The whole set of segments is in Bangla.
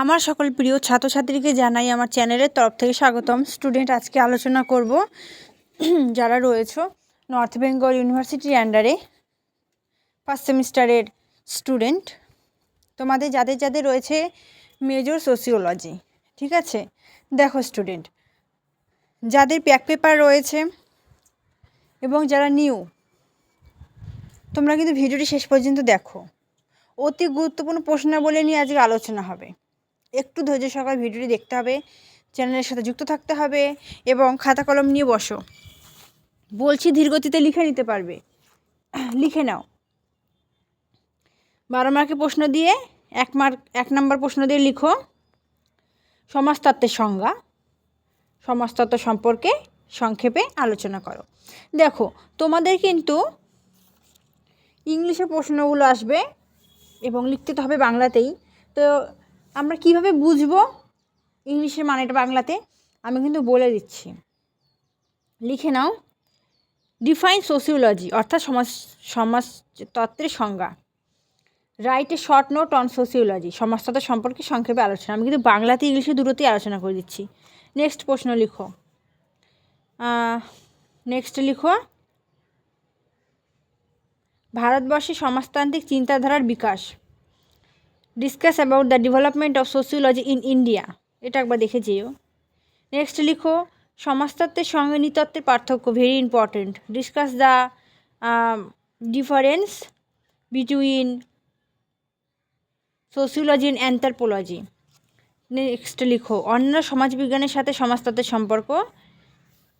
আমার সকল প্রিয় ছাত্রছাত্রীকে জানাই আমার চ্যানেলের তরফ থেকে স্বাগতম। স্টুডেন্ট, আজকে আলোচনা করব যারা রয়েছে নর্থ বেঙ্গল ইউনিভার্সিটির আন্ডারে ফার্স্ট সেমিস্টারের স্টুডেন্ট। তোমাদের যাদের যাদের রয়েছে মেজর সোসিওলজি ঠিক আছে? দেখো স্টুডেন্ট, যাদের ব্যাক পেপার রয়েছে এবং যারা নিউ তোমরা কিন্তু ভিডিওটি শেষ পর্যন্ত দেখো। অতি গুরুত্বপূর্ণ প্রশ্নাবলী নিয়ে আজকে আলোচনা হবে। একটু ধৈর্য সহকারে ভিডিওটি দেখতে হবে, চ্যানেলের সাথে যুক্ত থাকতে হবে এবং খাতা কলম নিয়ে বসো। বলছি ধীরগতিতে লিখে নিতে পারবে। লিখে নাও। বারো মার্কের প্রশ্ন দিয়ে এক মার্ক, এক নম্বর প্রশ্ন দিয়ে লিখো। সমাজতত্ত্বের সংজ্ঞা। সমাজতত্ত্ব সম্পর্কে সংক্ষেপে আলোচনা করো। দেখো, তোমাদের কিন্তু ইংলিশে প্রশ্নগুলো আসবে এবং লিখতে তো হবে বাংলাতেই। তো আমরা কীভাবে বুঝব ইংলিশের মানেটা বাংলাতে? আমি কিন্তু বলে দিচ্ছি। লিখে নাও। ডিফাইন সোসিওলজি অর্থাৎ সমাজ, সমাজতত্ত্বের সংজ্ঞা। Write a short note on sociology সমাজতত্ত্ব সম্পর্কে সংক্ষেপে আলোচনা। আমি কিন্তু বাংলাতে ইংলিশে দুটোতেই আলোচনা করে দিচ্ছি। নেক্সট প্রশ্ন লিখো। নেক্সট লিখো। ভারতবর্ষে সমাজতান্ত্রিক চিন্তাধারার বিকাশ। Discuss about the development of sociology in India এটা একবার দেখে যেও। নেক্সট লিখো, সমাজতত্ত্বের সঙ্গে নৃতত্ত্বের পার্থক্য very important discuss the difference between sociology and anthropology next লিখো অন্য সমাজবিজ্ঞানের সাথে সমাজতত্ত্বের সম্পর্ক।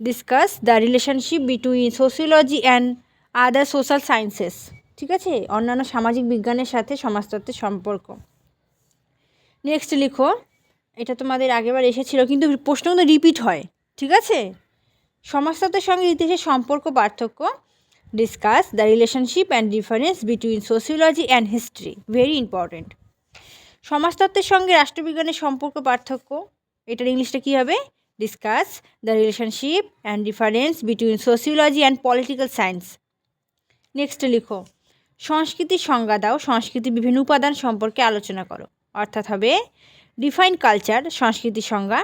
Discuss the relationship between sociology and other social sciences ঠিক আছে? অন্যান্য সামাজিক বিজ্ঞানের সাথে সমাজতত্ত্বের সম্পর্ক। নেক্সট লিখো। এটা তোমাদের আগেবার এসেছিল, কিন্তু প্রশ্ন কিন্তু রিপিট হয়। ঠিক আছে? সমাজতত্ত্বের সঙ্গে ইতিহাসের সম্পর্ক পার্থক্য। Discuss the relationship and difference between sociology and history very important সমাজতত্ত্বের সঙ্গে রাষ্ট্রবিজ্ঞানের সম্পর্ক পার্থক্য। এটার ইংলিশটা কী হবে? Discuss the relationship and difference between sociology and political science next লিখো। সংস্কৃতির সংজ্ঞা দাও, সংস্কৃতির বিভিন্ন উপাদান সম্পর্কে আলোচনা করো। অর্থাৎ হবে ডিফাইন কালচার সংস্কৃতির সংজ্ঞা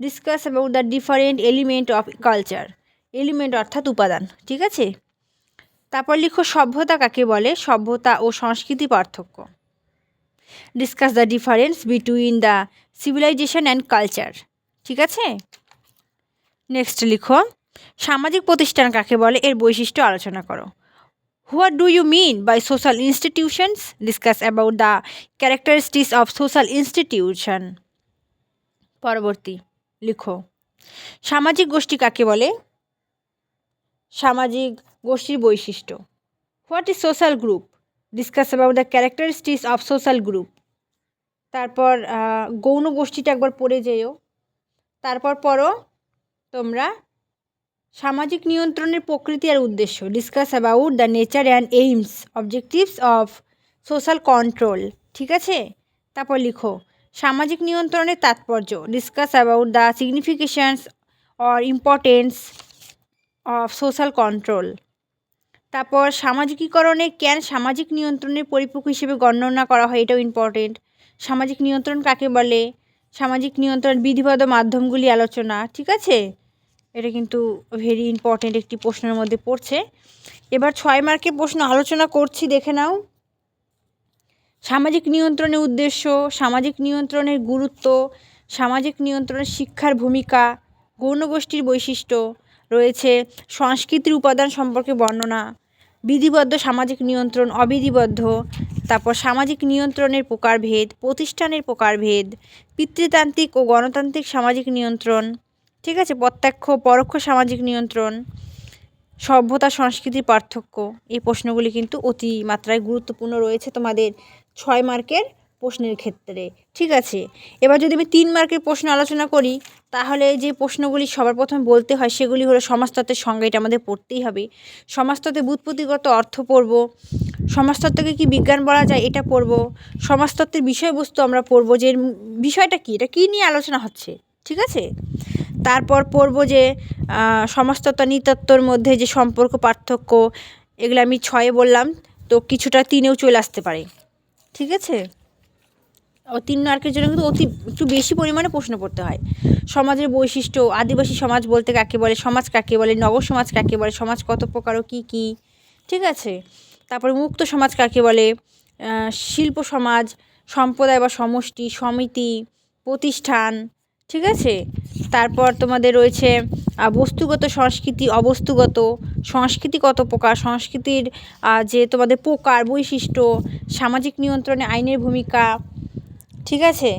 discuss about the different element of culture element অর্থাৎ উপাদান, ঠিক আছে? তারপর লিখো সভ্যতা কাকে বলে? সভ্যতা ও সংস্কৃতি পার্থক্য। Discuss the difference between the civilization and culture ঠিক আছে? নেক্সট লিখো, সামাজিক প্রতিষ্ঠান কাকে বলে? এর বৈশিষ্ট্য আলোচনা করো। What do you mean by social institutions discuss about the characteristics of social institution পরবর্তী, লিখো। সামাজিক গোষ্ঠী কাকে বলে? সামাজিক গোষ্ঠীর বৈশিষ্ট্য। What is social group discuss about the characteristics of social group তারপর গৌণ গোষ্ঠীটা একবার পড়ে যেও। তারপর পড়ো তোমরা সামাজিক নিয়ন্ত্রণের প্রকৃতি আর উদ্দেশ্য। Discuss about the nature and aims objectives of social control ঠিক আছে? তারপর লিখো। সামাজিক নিয়ন্ত্রণের তাৎপর্য। Discuss about the significations or importance of social control তারপর সামাজিকীকরণে কেন সামাজিক নিয়ন্ত্রণের পরিপক্ক হিসেবে গণনা করা হয়, এটাও ইম্পর্টেন্ট সামাজিক নিয়ন্ত্রণ কাকে বলে? সামাজিক নিয়ন্ত্রণ বিধিবদ্ধ মাধ্যমগুলি আলোচনা। ঠিক আছে? এটা কিন্তু ভেরি ইম্পর্টেন্ট একটি প্রশ্নের মধ্যে পড়ছে। এবার ছয় মার্কের প্রশ্ন আলোচনা করছি, দেখে নাও। সামাজিক নিয়ন্ত্রণের উদ্দেশ্য, সামাজিক নিয়ন্ত্রণের গুরুত্ব, সামাজিক নিয়ন্ত্রণের শিক্ষার ভূমিকা গৌণগোষ্ঠীর বৈশিষ্ট্য, রয়েছে সংস্কৃতির উপাদান সম্পর্কে বর্ণনা, বিধিবদ্ধ সামাজিক নিয়ন্ত্রণ, অবিধিবদ্ধ, তারপর সামাজিক নিয়ন্ত্রণের প্রকারভেদ, প্রতিষ্ঠানের প্রকারভেদ, পিতৃতান্ত্রিক ও গণতান্ত্রিক সামাজিক নিয়ন্ত্রণ ঠিক আছে? প্রত্যক্ষ, পরোক্ষ সামাজিক নিয়ন্ত্রণ, সভ্যতা সংস্কৃতির পার্থক্য, এই প্রশ্নগুলি কিন্তু অতি মাত্রায় গুরুত্বপূর্ণ রয়েছে তোমাদের ছয় মার্কের প্রশ্নের ক্ষেত্রে। ঠিক আছে? এবার যদি আমি তিন মার্কের প্রশ্ন আলোচনা করি, তাহলে যে প্রশ্নগুলি সবার প্রথমে বলতে হয়, সেগুলি হলো সমাজতত্ত্বের সঙ্গে, এটা আমাদের পড়তেই হবে। সমাজতত্ত্বে বুৎপত্তিগত অর্থ পড়ব, সমাজতত্ত্বকে কি বিজ্ঞান বলা যায়, এটা পড়ব, সমাজতত্ত্বের বিষয়বস্তু আমরা পড়ব, যে বিষয়টা কী, এটা কী নিয়ে আলোচনা হচ্ছে? ঠিক আছে? তারপর পড়ব যে সমাজতত্ত্ব নৃতত্ত্বর মধ্যে যে সম্পর্ক পার্থক্য, এগুলো আমি ছয়ে বললাম, তো কিছুটা তিনেও চলে আসতে পারে। ঠিক আছে? ও তিন মার্কের জন্য কিন্তু অতি, একটু বেশি পরিমাণে প্রশ্ন পড়তে হয়। সমাজের বৈশিষ্ট্য, আদিবাসী সমাজ বলতে কাকে বলে, সমাজ কাকে বলে, নগর সমাজ কাকে বলে, সমাজ কত প্রকার ও কী কী? ঠিক আছে? তারপরে মুক্ত সমাজ কাকে বলে? শিল্প সমাজ, সম্প্রদায় বা সমষ্টি, সমিতি, প্রতিষ্ঠান ঠিক আছে? তারপর তোমাদের রয়েছে বস্তুগত সংস্কৃতি, অবস্তুগত সংস্কৃতি কত প্রকার, সংস্কৃতির যে তোমাদের প্রকার বৈশিষ্ট্য, সামাজিক নিয়ন্ত্রণে আইনের ভূমিকা, ঠিক আছে?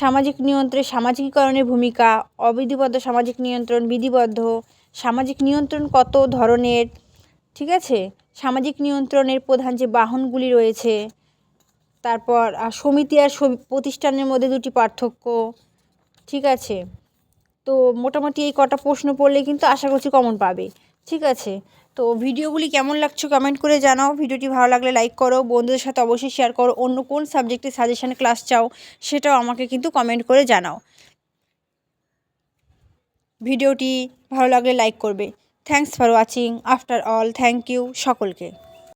সামাজিক নিয়ন্ত্রণে সামাজিকীকরণের ভূমিকা, অবিধিবদ্ধ সামাজিক নিয়ন্ত্রণ, বিধিবদ্ধ, সামাজিক নিয়ন্ত্রণ কত ধরনের, ঠিক আছে? সামাজিক নিয়ন্ত্রণের প্রধান যে বাহনগুলি রয়েছে, তারপর সমিতি আর প্রতিষ্ঠানের মধ্যে দুটি পার্থক্য ঠিক আছে। তো মোটামুটি এই কটা প্রশ্ন পড়লে কিন্তু আশা করছি কমন পাবে। ঠিক আছে। তো ভিডিওগুলি কেমন লাগছে কমেন্ট করে জানাও। ভিডিওটি ভালো লাগলে লাইক করো। বন্ধুদের সাথে অবশ্যই শেয়ার করো। অন্য কোন সাবজেক্টে সাজেশন ক্লাস চাও, সেটাও আমাকে কিন্তু কমেন্ট করে জানাও। ভিডিওটি ভালো লাগলে লাইক করবে। Thanks for watching after all thank you সকলকে।